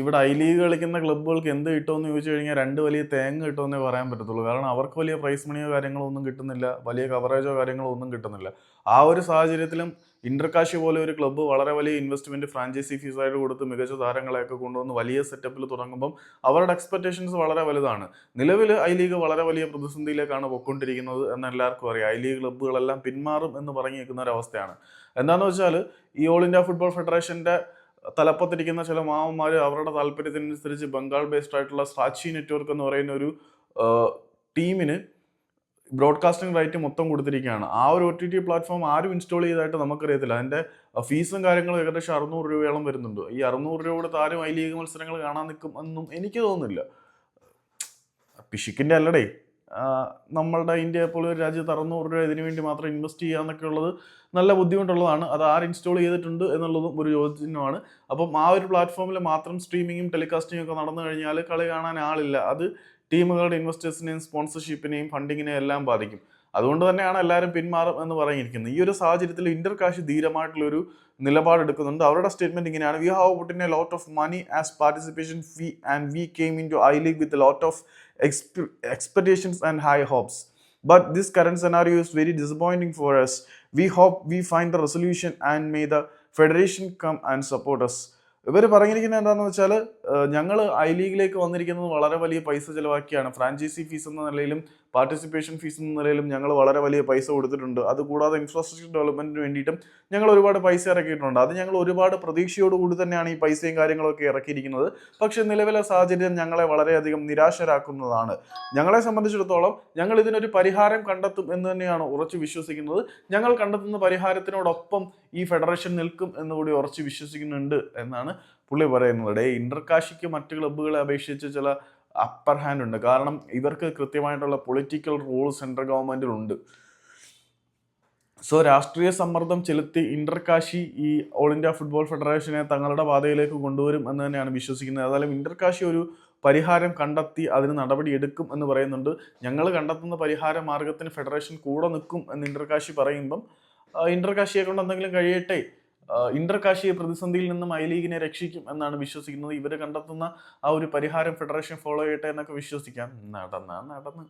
ഇവിടെ I league കളിക്കുന്ന ക്ലബ്ബുകൾക്ക് എന്ത് കിട്ടുമെന്ന് ചോദിച്ചു കഴിഞ്ഞാൽ രണ്ട് വലിയ തേങ്ങ കിട്ടുമെന്നേ പറയാൻ പറ്റത്തുള്ളൂ. കാരണം അവർക്ക് വലിയ പ്രൈസ് മണിയോ കാര്യങ്ങളോ ഒന്നും കിട്ടുന്നില്ല. വലിയ കവറേജോ കാര്യങ്ങളോ ഒന്നും കിട്ടുന്നില്ല. ആ ഒരു സാഹചര്യത്തിലും ഇന്റർകാശി പോലെ ഒരു ക്ലബ്ബ് വളരെ വലിയ ഇൻവെസ്റ്റ്മെന്റ് ഫ്രാഞ്ചൈസി ഫീസായിട്ട് കൊടുത്ത് മികച്ച താരങ്ങളെയൊക്കെ കൊണ്ടുവന്ന് വലിയ സെറ്റപ്പിൽ തുടങ്ങുമ്പം അവരുടെ എക്സ്പെക്ടേഷൻസ് വളരെ വലുതാണ്. നിലവിൽ ഐ ലീഗ് വളരെ വലിയ പ്രതിസന്ധിയിലേക്കാണ് പൊക്കൊണ്ടിരിക്കുന്നത് എന്ന് എല്ലാവർക്കും അറിയാം. ഐ ലീഗ് ക്ലബ്ബുകളെല്ലാം പിന്മാറും എന്ന് പറഞ്ഞു നിൽക്കുന്ന ഒരു അവസ്ഥയാണ്. എന്താണെന്ന് വെച്ചാൽ ഈ ഓൾ ഇന്ത്യ ഫുട്ബോൾ ഫെഡറേഷന്റെ തലപ്പത്തിരിക്കുന്ന ചില മാമന്മാർ അവരുടെ താല്പര്യത്തിനനുസരിച്ച് ബംഗാൾ ബേസ്ഡ് ആയിട്ടുള്ള സാക്ഷി നെറ്റ്വർക്ക് എന്ന് പറയുന്ന ഒരു ടീമിന് ബ്രോഡ്കാസ്റ്റിംഗ് റൈറ്റ് മൊത്തം കൊടുത്തിരിക്കുകയാണ്. ആ ഒരു ഒ ടി ടി പ്ലാറ്റ്ഫോം ആരും ഇൻസ്റ്റാൾ ചെയ്തതായിട്ട് നമുക്കറിയത്തില്ല. അതിന്റെ ഫീസും കാര്യങ്ങളും ഏകദേശം അറുന്നൂറ് രൂപയോളം വരുന്നുണ്ട്. ഈ അറുന്നൂറ് രൂപ കൊടുത്ത് ആരും ഐ ലീഗ് മത്സരങ്ങൾ കാണാൻ നിൽക്കും എന്നും എനിക്ക് തോന്നുന്നില്ല. പിശുക്കിന്റെ അല്ലടേ. നമ്മളുടെ ഇന്ത്യ പോലെ ഒരു രാജ്യത്ത് അറുന്നൂറ് രൂപ ഇതിനു വേണ്ടി മാത്രം ഇൻവെസ്റ്റ് ചെയ്യുക എന്നൊക്കെ ഉള്ളത് നല്ല ബുദ്ധിമുട്ടുള്ളതാണ്. അത് ആർ ഇൻസ്റ്റാൾ ചെയ്തിട്ടുണ്ട് എന്നുള്ളതും ഒരു ചോദ്യചിഹ്നമാണ് അപ്പം ആ ഒരു പ്ലാറ്റ്ഫോമിൽ മാത്രം സ്ട്രീമിങ്ങും ടെലികാസ്റ്റിംഗും ഒക്കെ നടന്നു കഴിഞ്ഞാൽ കളി കാണാൻ ആളില്ല. അത് ടീമുകളുടെ ഇൻവെസ്റ്റേഴ്സിനെയും സ്പോൺസർഷിപ്പിനെയും ഫണ്ടിങ്ങിനെയും എല്ലാം ബാധിക്കും. അതുകൊണ്ട് തന്നെയാണ് എല്ലാവരും പിന്മാറും എന്ന് പറഞ്ഞിരിക്കുന്നത്. ഈ ഒരു സാഹചര്യത്തിൽ ഇന്റർ കാശ് ധീരമായിട്ടുള്ളൊരു നിലപാടെടുക്കുന്നുണ്ട്. അവരുടെ സ്റ്റേറ്റ്മെന്റ് ഇങ്ങനെയാണ്. We have put in a lot of money as participation fee and we came into I League with lot of എക്സ്പെ expectations and high hopes but this scenario is is very for us. As we hope we find the resolution and may the federation come and us. ഇവർ പറഞ്ഞിരിക്കുന്നത് എന്താണെന്ന് വെച്ചാൽ ഞങ്ങൾ I ലീഗിലേക്ക് വന്നിരിക്കുന്നത് വളരെ വലിയ പൈസ ചിലവാക്കിയാണ്. Franchise fees എന്ന നിലയിലും പാർട്ടിസിപ്പേഷൻ ഫീസ് എന്ന നിലയിലും ഞങ്ങൾ വളരെ വലിയ പൈസ കൊടുത്തിട്ടുണ്ട്. അതുകൂടാതെ ഇൻഫ്രാസ്ട്രക്ചർ ഡെവലപ്മെന്റിന് വേണ്ടിയിട്ടും ഞങ്ങൾ ഒരുപാട് പൈസ ഇറക്കിയിട്ടുണ്ട്. അത് ഞങ്ങൾ ഒരുപാട് പ്രതീക്ഷയോടുകൂടി തന്നെയാണ് ഈ പൈസയും കാര്യങ്ങളൊക്കെ ഇറക്കിയിരിക്കുന്നത്. പക്ഷേ നിലവിലെ സാഹചര്യം ഞങ്ങളെ വളരെയധികം നിരാശരാക്കുന്നതാണ്. ഞങ്ങളെ സംബന്ധിച്ചിടത്തോളം ഞങ്ങൾ ഇതിനൊരു പരിഹാരം കണ്ടെത്തും എന്ന് തന്നെയാണ് ഉറച്ചു വിശ്വസിക്കുന്നത്. ഞങ്ങൾ കണ്ടെത്തുന്ന പരിഹാരത്തിനോടൊപ്പം ഈ ഫെഡറേഷൻ നിൽക്കും എന്ന് കൂടി ഉറച്ചു വിശ്വസിക്കുന്നുണ്ട് എന്നാണ് പുള്ളി പറയുന്നത്. ഡേ ഇന്റർകാശിക്ക് മറ്റ് ക്ലബ്ബുകളെ അപേക്ഷിച്ച് ചില അപ്പർ ഹാൻഡ് ഉണ്ട്. കാരണം ഇവർക്ക് കൃത്യമായിട്ടുള്ള പൊളിറ്റിക്കൽ റൂൾ സെൻട്രൽ ഗവൺമെന്റിലുണ്ട് സോ രാഷ്ട്രീയ സമ്മർദ്ദം ചെലുത്തി ഇന്റർകാശി ഈ ഓൾ ഇന്ത്യ ഫുട്ബോൾ ഫെഡറേഷനെ തങ്ങളുടെ പാതയിലേക്ക് കൊണ്ടുവരും എന്ന് തന്നെയാണ് വിശ്വസിക്കുന്നത്. ഏതായാലും ഇന്റർകാശി ഒരു പരിഹാരം കണ്ടെത്തി അതിന് നടപടി എടുക്കും എന്ന് പറയുന്നുണ്ട്. ഞങ്ങൾ കണ്ടെത്തുന്ന പരിഹാര മാർഗത്തിന് ഫെഡറേഷൻ കൂടെ നിൽക്കും എന്ന് ഇന്റർകാശി പറയുമ്പം ഇന്റർകാശിയെ കൊണ്ട് എന്തെങ്കിലും കഴിയട്ടെ? ഇന്റർകാശിയെ പ്രതിസന്ധിയിൽ നിന്നും ഐ ലീഗിനെ രക്ഷിക്കും എന്നാണ് വിശ്വസിക്കുന്നത്. ഇവർ കണ്ടെത്തുന്ന ആ ഒരു പരിഹാരം ഫെഡറേഷൻ ഫോളോ ചെയ്യട്ടെ എന്നൊക്കെ വിശ്വസിക്കാം. നടന്ന നടന്ന്.